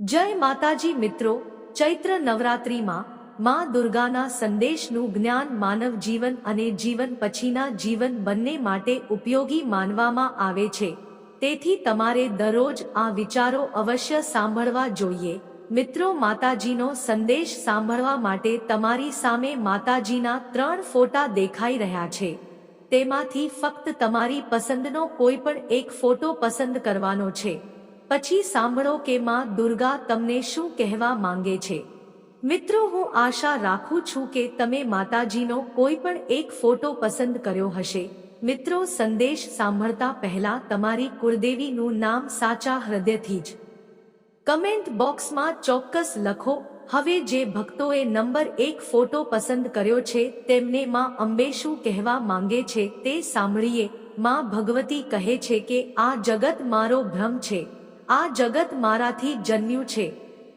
જય માતાજી મિત્રો, ચૈત્ર નવરાત્રિમાં માં દુર્ગાના સંદેશનું જ્ઞાન માનવ જીવન અને જીવન પછીના જીવન બંને માટે ઉપયોગી માનવામાં આવે છે. તેથી તમારે દરરોજ આ વિચારો અવશ્ય સાંભળવા જોઈએ. મિત્રો, માતાજીનો સંદેશ સાંભળવા માટે તમારી સામે માતાજીના ત્રણ ફોટા દેખાઈ રહ્યા છે. તેમાંથી ફક્ત તમારી પસંદનો કોઈ પણ એક ફોટો પસંદ કરવાનો છે. પછી સાંભળો કે માં દુર્ગા તમને શું કહેવા માંગે છે. મિત્રો, હું આશા રાખું છું કે તમે માતાજીનો કોઈ પણ એક ફોટો પસંદ કર્યો હશે. મિત્રો, સંદેશ સાંભળતા પહેલા તમારી કુળદેવીનું નામ સાચા હૃદયથી જ કમેન્ટ બોક્સમાં ચોક્કસ લખો. હવે જે ભક્તોએ નંબર એક ફોટો પસંદ કર્યો છે, તેમને માં અંબે શું કહેવા માંગે છે તે સાંભળીએ. માં ભગવતી કહે છે કે, આ જગત મારો ભ્રમ છે. આ જગત મારાથી જન્મ્યું છે.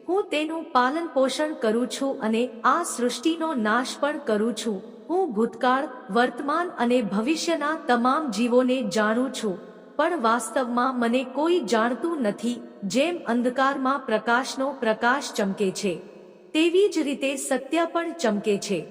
હું તેનું પાલન પોષણ કરું છું અને આ સૃષ્ટિનો નાશ પણ કરું છું. હું ભૂતકાળ, વર્તમાન અને ભવિષ્યના તમામ જીવોને જાણું છું. પણ વાસ્તવમાં મને કોઈ જાણતું નથી, જેમ અંધકારમાં પ્રકાશનો પ્રકાશ ચમકે છે. તેવી જ રીતે સત્ય પણ ચમકે છે.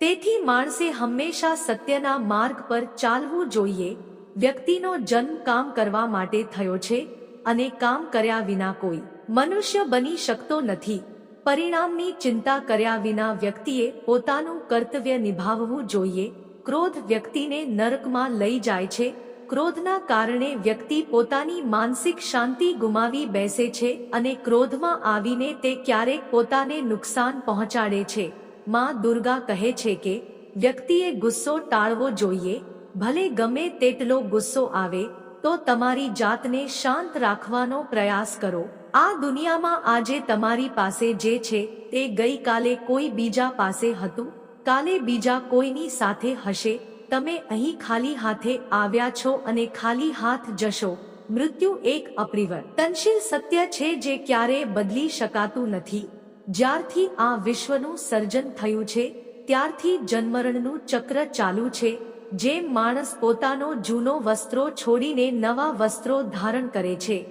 તેથી માણસે હંમેશા સત્યના માર્ગ પર ચાલવું જોઈએ. વ્યક્તિનો જન્મ કામ કરવા માટે થયો છે. અને કામ કર્યા વિના કોઈ મનુષ્ય બની શકતો નથી. પરિણામની ચિંતા કર્યા વિના વ્યક્તિએ પોતાનું કર્તવ્ય નિભાવવું જોઈએ. ક્રોધ વ્યક્તિને નરકમાં લઈ જાય છે. ક્રોધના કારણે વ્યક્તિ પોતાની માનસિક શાંતિ ગુમાવી બેસે છે અને ક્રોધમાં આવીને તે ક્યારેક પોતાને નુકસાન પહોંચાડે છે. માં દુર્ગા કહે છે કે, વ્યક્તિએ ગુસ્સો ટાળવો જોઈએ. ભલે ગમે તેટલો ગુસ્સો આવે તો તમારી જાતને શાંત રાખવાનો પ્રયાસ કરો. આ દુનિયામાં આજે તમારી પાસે જે છે તે ગઈકાલે કોઈ બીજા પાસે હતું? કાલે બીજા કોઈની સાથે હશે? તમે અહીં ખાલી હાથે આવ્યા છો અને ખાલી હાથ જશો. મૃત્યુ એક અપરિવર્તનશીલ સત્ય છે જે ક્યારે બદલી શકાતું નથી. જ્યારથી આ વિશ્વનું સર્જન થયું છે, ત્યારથી જન્મરણનું ચક્ર ચાલુ છે જેમ માણસ પોતાનો જૂનો વસ્ત્રો છોડીને નવા વસ્ત્રો ધારણ કરે છે,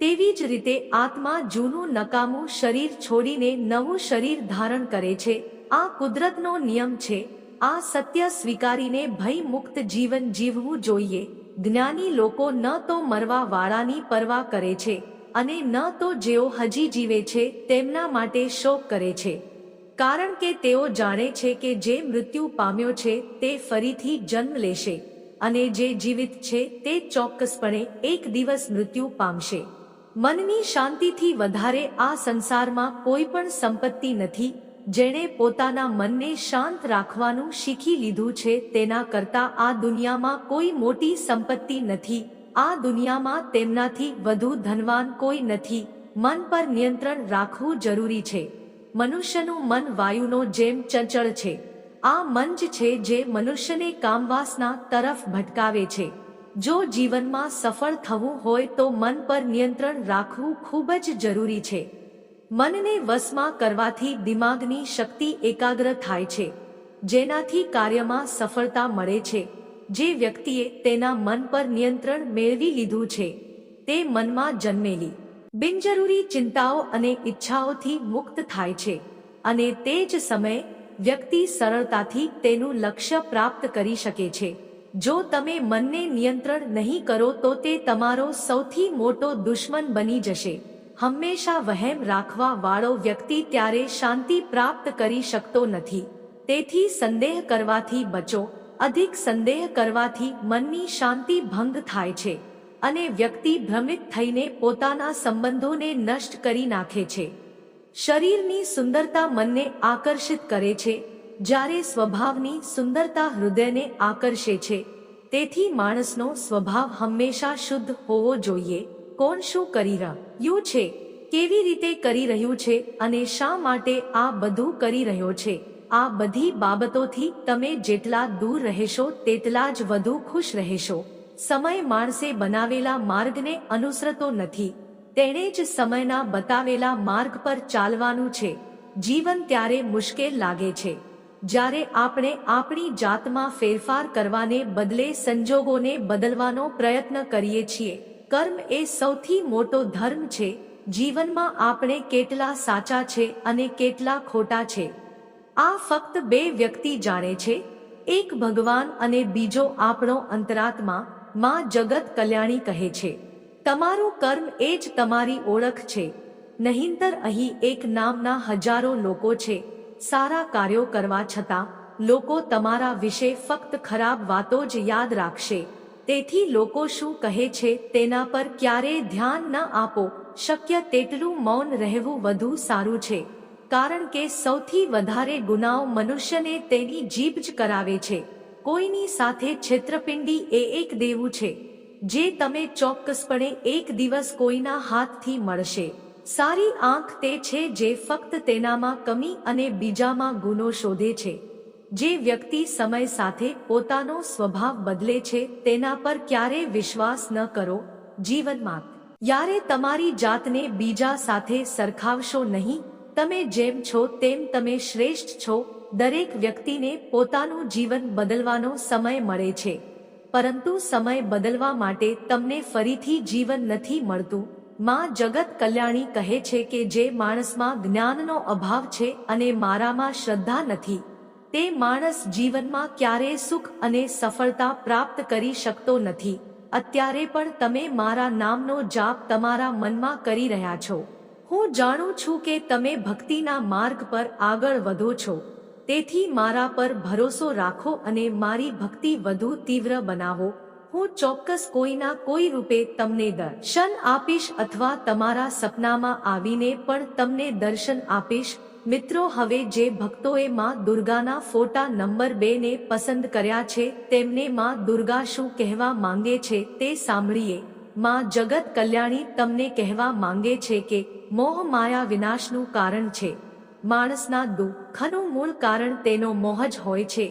તેવી જ રીતે આત્મા જૂનું નકામું શરીર છોડીને નવું શરીર ધારણ કરે છે. આ કુદરતનો નિયમ છે. આ સત્ય સ્વીકારીને ભય મુક્ત જીવન જીવવું જોઈએ. જ્ઞાની લોકો ન તો મરવા વાળાની પરવા કરે છે અને ન તો જેઓ હજી જીવે છે તેમના માટે શોક કરે છે. કારણ કે તેઓ જાણે છે કે જે મૃત્યુ પામ્યો છે તે ફરીથી જન્મ લેશે અને જે જીવિત છે તે ચોક્કસપણે એક દિવસ મૃત્યુ પામશે. મનની શાંતિથી વધારે આ સંસારમાં કોઈ પણ સંપત્તિ નથી, જેણે પોતાના મનને શાંત રાખવાનું શીખી લીધું છે તેના કરતા આ દુનિયામાં કોઈ મોટી સંપત્તિ નથી, આ દુનિયામાં તેમનાથી વધુ ધનવાન કોઈ નથી. મન પર નિયંત્રણ રાખવું જરૂરી છે. મનુષ્યનું મન વાયુનો જેમ ચંચળ છે. આ જ છે જે મનુષ્યને કામવાસના તરફ ભટકાવે છે. જો જીવનમાં સફળ થવું હોય તો મન પર નિયંત્રણ રાખવું ખૂબ જ જરૂરી છે. મનને વશમાં કરવાથી દિમાગની શક્તિ એકાગ્ર થાય છે. જેનાથી કાર્યમાં સફળતા મળે છે. જે વ્યક્તિએ તેના મન પર નિયંત્રણ મેળવી લીધું છે, તે મનમાં જન્મેલી. બિનજરૂરી ચિંતાઓ અને ઈચ્છાઓથી મુક્ત થાય છે અને તે જ સમયે વ્યક્તિ સરળતાથી તેનું લક્ષ્ય પ્રાપ્ત કરી શકે છે. જો તમે મનને નિયંત્રણ નહીં કરો તો તે તમારો સૌથી મોટો દુશ્મન બની જશે. હંમેશા વહેમ રાખવા વાળો વ્યક્તિ ત્યારે શાંતિ પ્રાપ્ત કરી શકતો નથી. તેથી સંદેહ કરવાથી બચો. અધિક સંદેહ કરવાથી મનની શાંતિ ભંગ થાય છે. અને વ્યક્તિ ભ્રમિત થઈને પોતાના સંબંધોને નષ્ટ કરી નાખે છે. શરીરની સુંદરતા મનને આકર્ષિત કરે છે, જ્યારે સ્વભાવની સુંદરતા હૃદયને આકર્ષે છે. તેથી માણસનો સ્વભાવ હંમેશા શુદ્ધ હોવો જોઈએ. કોણ શું કરી રહ્યું છે? કેવી રીતે કરી રહ્યું છે અને શા માટે આ બધું કરી રહ્યો છે? આ બધી બાબતોથી તમે જેટલા દૂર રહેશો, તેટલા જ વધુ ખુશ રહેશો. સમય માણસે બનાવેલા માર્ગને અનુસરતો નથી. તેણે જ સમયના બતાવેલા માર્ગ પર ચાલવાનું છે. જીવન ત્યારે મુશ્કેલ લાગે છે. જ્યારે આપણે આપણી જાતમાં ફેરફાર કરવાને બદલે સંજોગોને બદલવાનો પ્રયત્ન કરીએ છીએ. કર્મ એ સૌથી મોટો ધર્મ છે. જીવનમાં આપણે કેટલા સાચા છે અને કેટલા ખોટા છે. આ ફક્ત બે વ્યક્તિ જાણે છે. એક ભગવાન અને બીજો આપણો અંતરાત્મા. માં જગત કલ્યાણી કહે છે, તમારું કર્મ એ જ તમારી ઓળખ છે. નહીંતર અહીં એક નામના હજારો લોકો છે. સારા કાર્યો કરવા છતાં, લોકો તમારા વિશે ફક્ત ખરાબ વાતો જ યાદ રાખશે. તેથી લોકો શું કહે છે તેના પર ક્યારેય ધ્યાન ન આપો. શક્ય તેટલું મૌન રહેવું વધુ સારું છે. કારણ કે સૌથી વધારે ગુનાઓ મનુષ્યને તેની જીભ જ કરાવે છે. કોઈની સાથે છેતરપિંડી એ એક દેવું છે, જે તમે ચોક્કસપણે એક દિવસ કોઈના હાથથી મળશે. સારી આંખ તે છે જે ફક્ત તેનામાં કમી અને બીજામાં ગુનો શોધે છે. જે વ્યક્તિ સમય સાથે પોતાનો સ્વભાવ બદલે છે, તેના પર ક્યારેય વિશ્વાસ ન કરો જીવનમાં યારે તમારી જાતને બીજા સાથે સરખાવશો નહીં, તમે જેમ છો તેમ તમે શ્રેષ્ઠ છો દરેક વ્યક્તિને પોતાનું જીવન બદલવાનો સમય મળે છે. પરંતુ સમય બદલવા માટે તમને ફરીથી જીવન નથી મળતું. માં જગત કલ્યાણી કહે છે કે જે માણસમાં જ્ઞાનનો અભાવ છે અને મારામાં શ્રદ્ધા નથી, તે માણસ જીવનમાં ક્યારેય સુખ અને સફળતા પ્રાપ્ત કરી શકતો નથી. અત્યારે પણ તમે મારા નામનો જાપ તમારા મનમાં કરી રહ્યા છો. હું જાણું છું કે તમે ભક્તિના માર્ગ પર આગળ વધો છો. તેથી મારા પર ભરોસો રાખો અને મારી ભક્તિ વધુ તીવ્ર બનાવો. હું ચોક્કસ કોઈના કોઈ રૂપે તમને દર્શન આપીશ અથવા તમારા સપનામાં આવીને પણ તમને દર્શન આપીશ. મિત્રો, હવે જે ભક્તોએ માં દુર્ગાના ફોટા નંબર બે ને પસંદ કર્યા છે, તેમને માં દુર્ગા શું કહેવા માંગે છે તે સાંભળીએ. માં જગત કલ્યાણી તમને કહેવા માંગે છે કે, મોહ માયા વિનાશનું કારણ છે. માણસના દુઃખનું મૂળ કારણ તેનો મોહ જ હોય છે.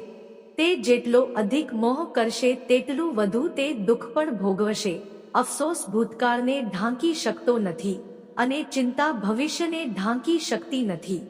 તે જેટલો અધિક મોહ કરશે તેટલું વધુ તે દુઃખ પણ ભોગવશે. અફસોસ ભૂતકાળને ઢાંકી શકતો નથી અને ચિંતા ભવિષ્યને ઢાંકી શકતી નથી.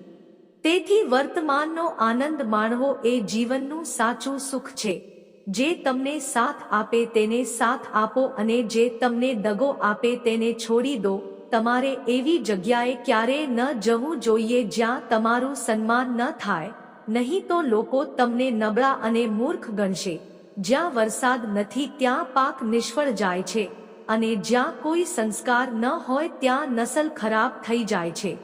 તેથી વર્તમાનનો આનંદ માણવો એ જીવનનું સાચું સુખ છે. જે તમને સાથ આપે તેને સાથ આપો અને જે તમને દગો આપે તેને છોડી દો તમારે એવી જગ્યાએ ક્યારેય ન જવું જોઈએ જ્યાં તમારું સન્માન ન થાય. નહીં તો લોકો તમને નબળા અને મૂર્ખ ગણશે. જ્યાં વરસાદ નથી ત્યાં પાક નિષ્ફળ જાય છે. અને જ્યાં કોઈ સંસ્કાર ન હોય ત્યાં નસલ ખરાબ થઈ જાય છે.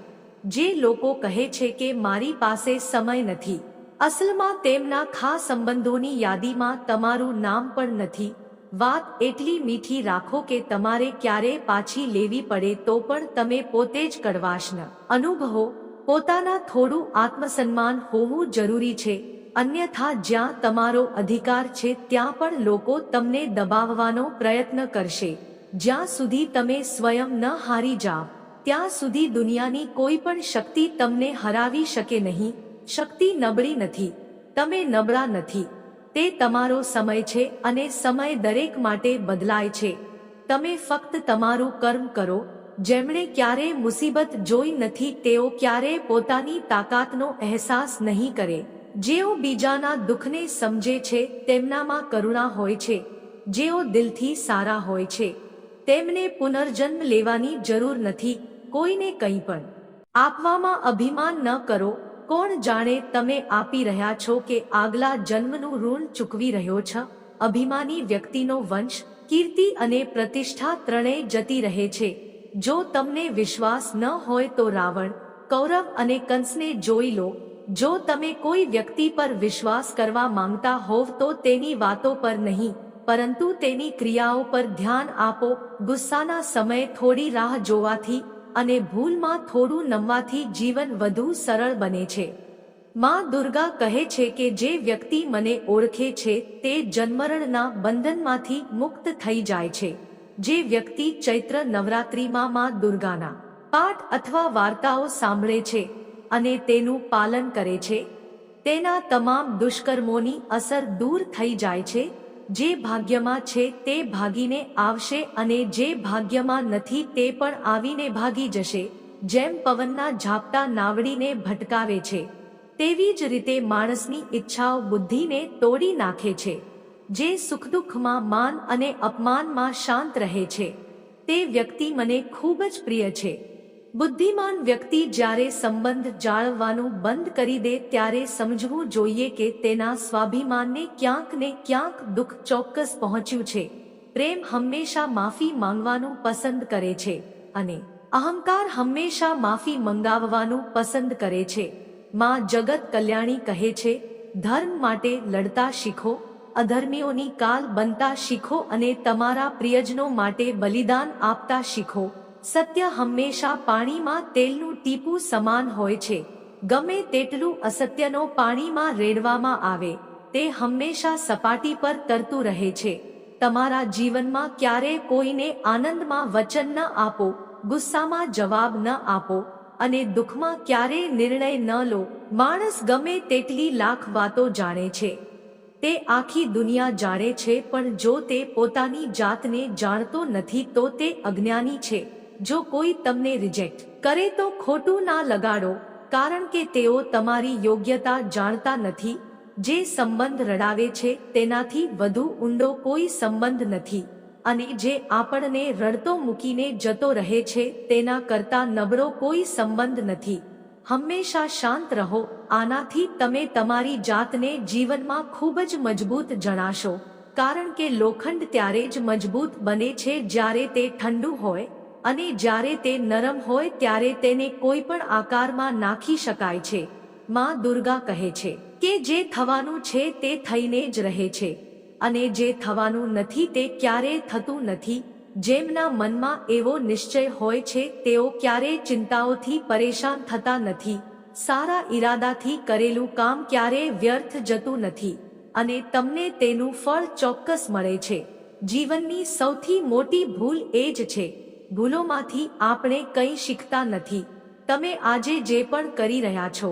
જે લોકો કહે છે કે મારી પાસે સમય નથી. અસલમાં તેમના ખાસ સંબંધોની યાદીમાં તમારું નામ પણ નથી. વાત એટલી મીઠી રાખો કે તમારે ક્યારે પાછી લેવી પડે તો પણ તમે પોતે જ કડવાશ ન. અનુભવો, પોતાના થોડું આત્મસન્માન હોવું જરૂરી છે, અન્યથા જ્યાં તમારો અધિકાર છે ત્યાં પણ લોકો તમને દબાવવાનો પ્રયત્ન કરશે. જ્યાં સુધી તમે સ્વયં ન હારી જાઓ, ત્યાં સુધી દુનિયાની કોઈ પણ શક્તિ તમને હરાવી શકે નહીં. શક્તિ નબળી નથી, તમે નબળા નથી. તે તમારો સમય છે અને સમય દરેક માટે બદલાય છે. તમે ફક્ત તમારું કર્મ કરો, જેમણે ક્યારેય મુસીબત જોઈ નથી તેઓ ક્યારેય પોતાની તાકાતનો અહેસાસ નહીં કરે. જેઓ બીજાના દુઃખને સમજે છે, તેમનામાં કરુણા હોય છે. જેઓ દિલથી સારા હોય છે. તેમને પુનર્જન્મ લેવાની જરૂર નથી, કોઈને કંઈ પણ. આપવામાં અભિમાન ન કરો કોણ જાણે તમે આપી રહ્યા છો કે આગલા જન્મનું ઋણ ચૂકવી રહ્યો છો? અભિમાની વ્યક્તિનો વંશ, કીર્તિ અને પ્રતિષ્ઠા ત્રણેય જતી રહે છે. જો તમને વિશ્વાસ ન હોય તો રાવણ, કૌરવ અને કંસને જોઈ લો. જો તમે કોઈ વ્યક્તિ પર વિશ્વાસ કરવા માંગતા હોવ તો તેની વાતો પર નહીં, પરંતુ તેની ક્રિયાઓ પર ધ્યાન આપો. ગુસ્સાના સમયે થોડી રાહ જોવાથી અને ભૂલમાં થોડું નમવાથી જીવન વધુ સરળ બને છે. માં દુર્ગા કહે છે કે જે વ્યક્તિ મને ઓળખે છે, તે જન્મરણના બંધનમાંથી મુક્ત થઈ જાય છે. જે વ્યક્તિ ચૈત્ર નવરાત્રિમાં માં દુર્ગાના પાઠ અથવા વાર્તાઓ સાંભળે છે અને તેનું પાલન કરે છે, તેના તમામ દુષ્કર્મોની અસર દૂર થઈ જાય છે જે ભાગ્યમાં છે તે ભાગીને આવશે અને જે ભાગ્યમાં નથી તે પણ આવીને ભાગી જશે, જેમ પવનના ઝાપટા નાવડીને ભટકાવે છે. તેવી જ રીતે માણસની ઈચ્છાઓ બુદ્ધિને તોડી નાખે છે, જે સુખદુઃખમાં માન અને અપમાનમાં શાંત રહે છે. તે વ્યક્તિ મને ખૂબ જ પ્રિય છે. બુદ્ધિમાન વ્યક્તિ જ્યારે સંબંધ જાળવવાનું બંધ કરી દે ત્યારે સમજવું જોઈએ કે તેના સ્વાભિમાનને ક્યાંક ને ક્યાંક દુઃખ ચોક્કસ પહોંચ્યું છે. પ્રેમ હંમેશા માફી માંગવાનું પસંદ કરે છે અને અહંકાર હંમેશા માફી મંગાવવાનું પસંદ કરે છે. માં જગત કલ્યાણી કહે છે, ધર્મ માટે લડતા શીખો, અધર્મીઓની કાલ બનતા શીખો અને તમારા પ્રિયજનો માટે બલિદાન આપતા શીખો. સત્ય હંમેશા પાણીમાં તેલનું ટીપું સમાન હોય છે. ગમે તેટલું અસત્યનો પાણીમાં રેડવામાં આવે, તે હંમેશા સપાટી પર તરતું રહે છે. તમારા જીવનમાં ક્યારે કોઈને આનંદમાં વચન ન આપો, ગુસ્સામાં જવાબ ન આપો અને દુઃખમાં ક્યારે નિર્ણય ન લો. માણસ ગમે તેટલી લાખ વાતો જાણે છે. તે આખી દુનિયા જાણે છે પણ જો તે પોતાની જાતને જાણતો નથી તો તે અજ્ઞાની છે. જો કોઈ તમને રિજેક્ટ કરે તો ખોટું ના લગાડો, કારણ કે તેઓ તમારી યોગ્યતા જાણતા નથી. જે સંબંધ રડાવે છે, તેનાથી વધુ ઊંડો કોઈ સંબંધ નથી. અને જે આપણને રડતો મૂકીને જતો રહે છે, તેના કરતા નબળો કોઈ સંબંધ નથી. હંમેશા શાંત રહો, આનાથી તમે તમારી જાતને જીવનમાં ખૂબ જ મજબૂત જણાશો. કારણ કે લોખંડ ત્યારે જ મજબૂત બને છે જ્યારે તે ઠંડુ હોય. અને જ્યારે તે નરમ હોય ત્યારે તેને કોઈ પણ આકારમાં નાખી શકાય છે. માં દુર્ગા કહે છે કે જે થવાનું છે તે થઈને જ રહે છે. અને જે થવાનું નથી તે ક્યારેય થતું નથી, જેમના મનમાં એવો નિશ્ચય હોય છે તેઓ ક્યારેય ચિંતાઓથી પરેશાન થતા નથી, સારા ઈરાદાથી કરેલું કામ ક્યારેય વ્યર્થ જતું નથી, અને તમને તેનું ફળ ચોક્કસ મળે છે. જીવનની સૌથી મોટી ભૂલ એ જ છે ભૂલોમાંથી આપણે કંઈ શીખતા નથી. તમે આજે જે પણ કરી રહ્યા છો,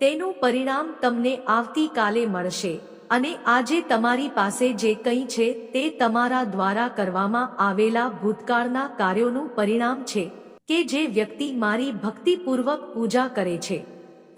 તેનું પરિણામ તમને આવતીકાલે મળશે અને આજે તમારી પાસે જે કંઈ છે તે તમારા દ્વારા કરવામાં આવેલા ભૂતકાળના કાર્યોનું પરિણામ છે કે જે વ્યક્તિ મારી ભક્તિપૂર્વક પૂજા કરે છે.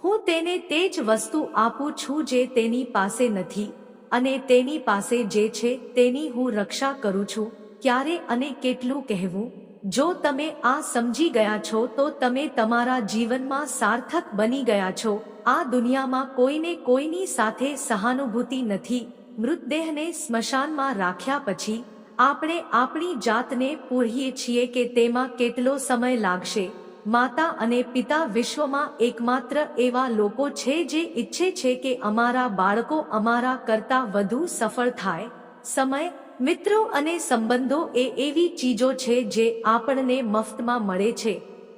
હું તેને તે જ વસ્તુ આપું છું જે તેની પાસે નથી અને તેની પાસે જે છે તેની હું રક્ષા કરું છું, ક્યારે અને કેટલું કહેવું? જો તમે આ સમજી ગયા છો, તો તમે તમારા જીવનમાં સાર્થક બની ગયા છો. આ દુનિયામાં કોઈને કોઈની સાથે સહાનુભૂતિ નથી. મૃતદેહને સ્મશાનમાં રાખ્યા પછી આપણે આપણી જાતને પૂરીએ છીએ કે તેમાં કેટલો સમય લાગશે. માતા અને પિતા વિશ્વમાં એકમાત્ર એવા લોકો છે જે ઈચ્છે છે કે અમારા બાળકો અમારા કરતા વધુ સફળ થાય. સમય મિત્રો અને સંબંધો એ એવી ચીજો છે જે આપણને મફતમાં મળે છે.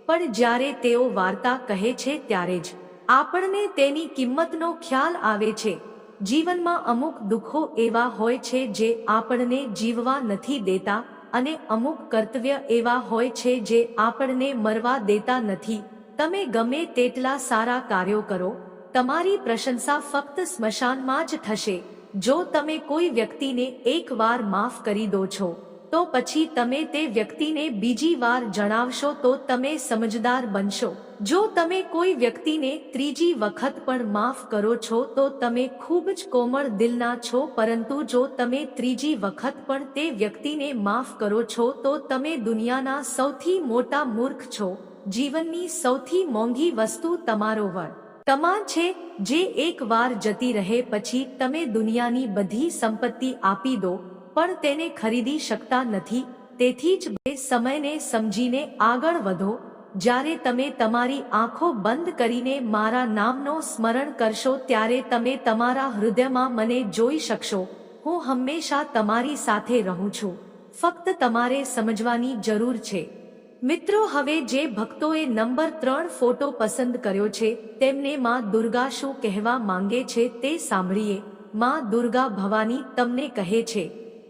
પણ જ્યારે તેઓ વાર્તા કહે છે ત્યારે જ આપણને તેની કિંમતનો ખ્યાલ આવે છે. જીવનમાં અમુક દુઃખો એવા હોય છે જે આપણને જીવવા નથી દેતા અને અમુક કર્તવ્ય એવા હોય છે જે આપણને મરવા દેતા નથી. તમે ગમે તેટલા સારા કાર્યો કરો, તમારી પ્રશંસા ફક્ત સ્મશાનમાં જ થશે. જો તમે કોઈ વ્યક્તિને એકવાર માફ કરી દો છો, તો પછી તમે તે વ્યક્તિને બીજી વાર જણાવશો તો તમે સમજદાર બનશો. જો તમે કોઈ વ્યક્તિને ત્રીજી વખત પણ માફ કરો છો, તો તમે ખૂબ જ કોમળ દિલના છો, પરંતુ જો તમે ત્રીજી વખત પણ તે વ્યક્તિને માફ કરો છો, તો તમે દુનિયાના સૌથી મોટા મૂર્ખ છો. જીવનની સૌથી મોંઘી વસ્તુ તમારો વર. તમાન છે, જે એક વાર જતી રહે પછી તમે દુનિયાની બધી સંપત્તિ આપી દો, પણ તેને ખરીદી શકતા નથી, તેથી જ બે સમયને સમજીને આગળ વધો, જ્યારે તમે તમારી આંખો બંધ કરીને મારા નામનો સ્મરણ કરશો ત્યારે તમે તમારા હૃદયમાં મને જોઈ શકશો, હું હંમેશા તમારી સાથે રહું છું, ફક્ત તમારે સમજવાની જરૂર છે. મિત્રો, હવે જે ભક્તોએ નંબર ત્રણ ફોટો પસંદ કર્યો છે, તેમને માં દુર્ગા શું કહેવા માંગે છે તે સાંભળીએ. માં દુર્ગા ભવાની તમને કહે છે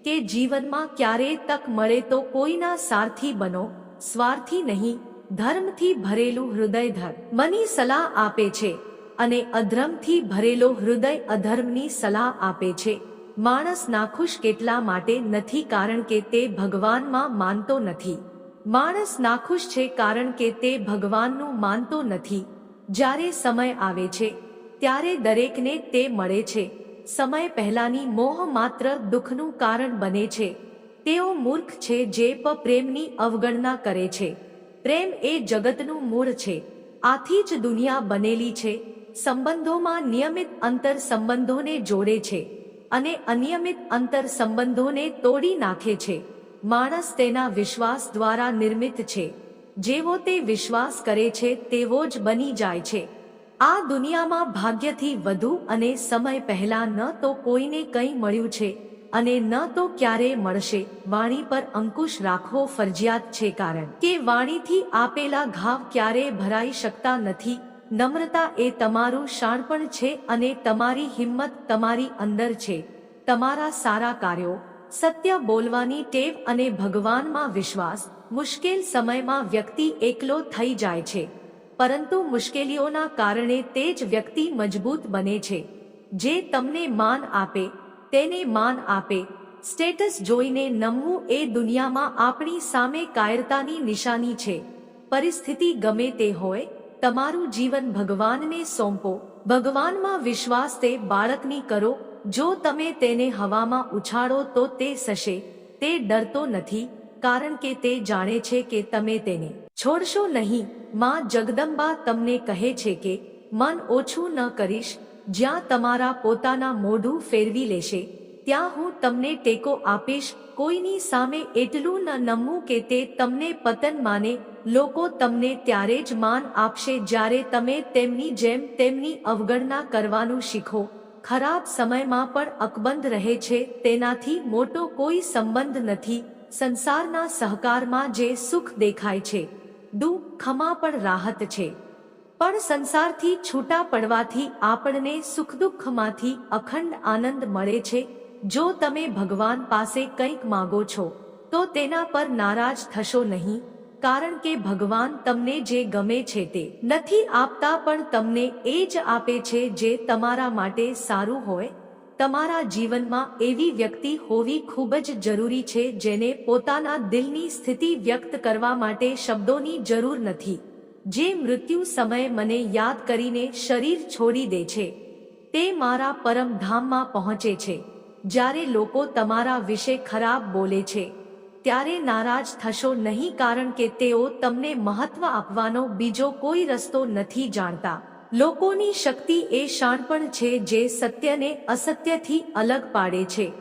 કે, જીવનમાં ક્યારેય તક મળે તો કોઈના સારથી બનો, સ્વાર્થી નહીં, ધર્મથી ભરેલું હૃદય ધર. મની સલાહ આપે છે અને અધર્મથી ભરેલો હૃદય અધર્મની સલાહ આપે છે. માણસ નાખુશ કેટલા માટે નથી, કારણ કે તે ભગવાનમાં માનતો નથી. માણસ નાખુશ છે કારણ કે તે ભગવાનનું માનતો નથી. જ્યારે સમય આવે છે, ત્યારે દરેકને તે મળે છે. સમય પહેલાની મોહ માત્ર દુઃખનું કારણ બને છે. તેઓ મૂર્ખ છે જે પ પ્રેમની અવગણના કરે છે. પ્રેમ એ જગતનું મૂળ છે. આથી જ દુનિયા બનેલી છે. સંબંધોમાં નિયમિત અંતર સંબંધોને જોડે છે અને અનિયમિત અંતર સંબંધોને તોડી નાખે છે. માણસ તેના વિશ્વાસ દ્વારા નિર્મિત છે. જેવો તે વિશ્વાસ કરે છે, તેવો જ બની જાય છે. આ દુનિયામાં ભાગ્યથી વધુ અને સમય પહેલા ન તો કોઈને કંઈ મળ્યું છે અને ન તો ક્યારે મળશે. વાણી પર અંકુશ રાખવો ફરજિયાત છે કારણ કે વાણીથી આપેલા ઘાવ ક્યારે ભરાઈ શકતા નથી. નમ્રતા એ તમારું શાણપણ છે અને તમારી હિંમત તમારી અંદર છે. તમારા સારા કાર્યો સત્ય બોલવાની ટેવ અને ભગવાનમાં વિશ્વાસ મુશ્કેલ સમયમાં વ્યક્તિ એકલો થઈ જાય છે. પરંતુ મુશ્કેલીઓના કારણે તે જ વ્યક્તિ મજબૂત બને છે. જે તમને માન આપે, તેને માન આપે. સ્ટેટસ જોઈને નમવું એ દુનિયામાં આપણી સામે કાયરતાની નિશાની છે. પરિસ્થિતિ ગમે તે હોય, તમારું જીવન ભગવાનને સોંપો. ભગવાનમાં વિશ્વાસ તે બાળકની કરો જો તમે તેને હવામાં ઉછાળો તો તે સશે, તે ડરતો નથી, કારણ કે તે જાણે છે કે તમે તેને છોડશો નહીં. માં જગદંબા તમને કહે છે કે, મન ઓછું ન કરીશ, જ્યાં તમારા પોતાના મોઢું ફેરવી લેશે, ત્યાં હું તમને ટેકો આપીશ. કોઈની સામે એટલું ન નમવું કે તે તમને પતન માને. લોકો તમને ત્યારે જ માન આપશે જ્યારે તમે તેમની જેમ તેમની અવગણના કરવાનું શીખો. ખરાબ સમયમાં પણ અકબંધ રહે છે, તેનાથી મોટો કોઈ સંબંધ નથી, સંસારના સહકારમાં જે સુખ દેખાય છે દુઃખમાં પણ રાહત છે. પણ સંસારથી છૂટા પડવાથી આપણને સુખ દુઃખમાંથી અખંડ આનંદ મળે છે, જો તમે ભગવાન પાસે કંઈક માગો છો, તો તેના પર નારાજ થશો નહીં. કારણ કે ભગવાન તમને જે ગમે છે તે નથી આપતા પણ તમને એ જ આપે છે જે તમારા માટે સારું હોય. તમારા જીવનમાં એવી વ્યક્તિ હોવી ખૂબ જ જરૂરી છે જેને પોતાના દિલની સ્થિતિ વ્યક્ત કરવા માટે શબ્દોની જરૂર નથી. જે મૃત્યુ સમયે મને યાદ કરીને શરીર છોડી દે છે. તે મારા પરમધામમાં પહોંચે છે. જ્યારે લોકો તમારા વિશે ખરાબ બોલે છે. ત્યારે નારાજ થશો નહીં કારણ કે તેઓ તમને મહત્વ આપવાનો બીજો કોઈ રસ્તો નથી જાણતા. લોકોની શક્તિ એ શાણપણ છે જે સત્યને અસત્યથી અલગ પાડે છે.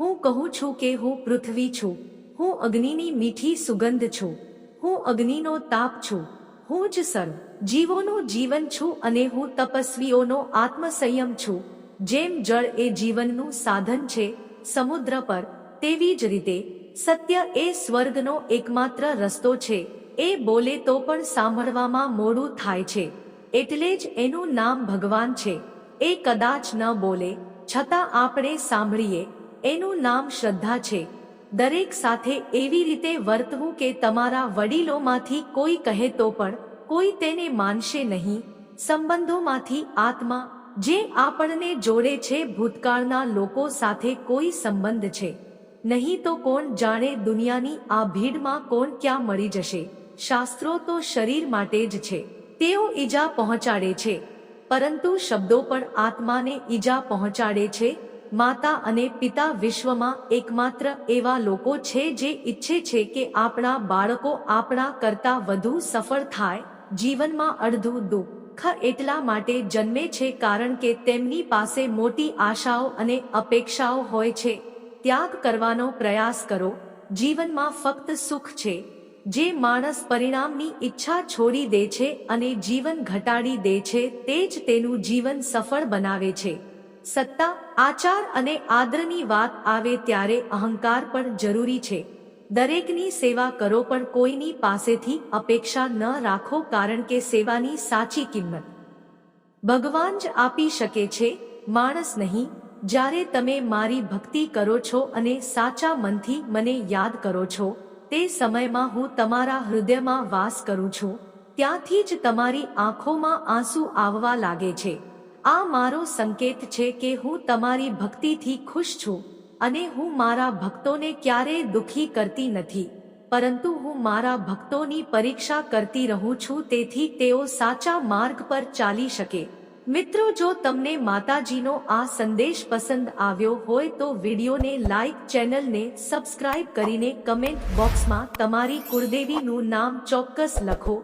હું કહું છું કે હું પૃથ્વી છું. હું અગ્નિની મીઠી સુગંધ છું. હું અગ્નિનો તાપ છું. હું જ સર્વ જીવોનું જીવન છું અને હું તપસ્વીઓનો આત્મસંયમ છું. જેમ જળ એ જીવનનું સાધન છે, સમુદ્ર પર, તેવી જ રીતે સત્ય એ સ્વર્ગનો એકમાત્ર રસ્તો છે. એ બોલે તો પણ સાંભળવામાં મોડું થાય છે. એટલે જ એનું નામ ભગવાન છે. એ કદાચ ન બોલે, છતાં આપણે સાંભળીએ, એનું નામ શ્રદ્ધા છે. દરેક સાથે એવી રીતે વર્તવું કે તમારા વડીલોમાંથી કોઈ કહે તો પણ, કોઈ તેને માનશે નહીં. સંબંધોમાંથી આત્મા, જે આપણને જોડે છે, ભૂતકાળના લોકો સાથે કોઈ સંબંધ છે. નહીં તો કોણ જાણે દુનિયાની આ ભીડમાં કોણ ક્યાં મળી જશે? શાસ્ત્રો તો શરીર માટે જ છે. તેઓ ઈજા પહોંચાડે છે. પરંતુ શબ્દો પણ આત્માને ઈજા પહોંચાડે છે. માતા અને પિતા વિશ્વમાં એકમાત્ર એવા લોકો છે જે ઈચ્છે છે કે આપણા બાળકો આપણા કરતા વધુ સફળ થાય. જીવનમાં અડધું દુઃખ એટલા માટે જન્મે છે કારણ કે તેમની પાસે મોટી આશાઓ અને અપેક્ષાઓ હોય છે. ત્યાગ કરવાનો પ્રયાસ કરો. જીવનમાં ફક્ત સુખ છે. જે માણસ પરિણામની ઈચ્છા છોડી દે છે અને જીવન ઘટાડી દે છે, તે જ તેનું જીવન સફળ બનાવે છે. સત્તા, આચાર અને આદરની વાત આવે ત્યારે અહંકાર પણ જરૂરી છે. દરેકની સેવા કરો પણ કોઈની પાસેથી અપેક્ષા ન રાખો કારણ કે સેવાની સાચી કિંમત ભગવાન જ આપી શકે છે, માણસ નહીં. જ્યારે તમે મારી ભક્તિ કરો છો અને સાચા મનથી મને યાદ કરો છો, તે સમયમાં હું તમારા હૃદયમાં વાસ કરું છું. ત્યાંથી જ તમારી આંખોમાં આંસુ આવવા લાગે છે. આ મારો સંકેત છે કે હું તમારી ભક્તિથી ખુશ છું અને હું મારા ભક્તોને ક્યારેય દુઃખી કરતી નથી. પરંતુ હું મારા ભક્તોની પરીક્ષા કરતી રહું છું તેથી તેઓ સાચા માર્ગ પર ચાલી શકે. મિત્રો, જો તમને માતાજીનો આ સંદેશ પસંદ આવ્યો હોય તો વિડીયોને લાઈક, ચેનલને સબસ્ક્રાઇબ કરીને કમેન્ટ બોક્સમાં તમારી કુળદેવીનું નામ ચોક્કસ લખો.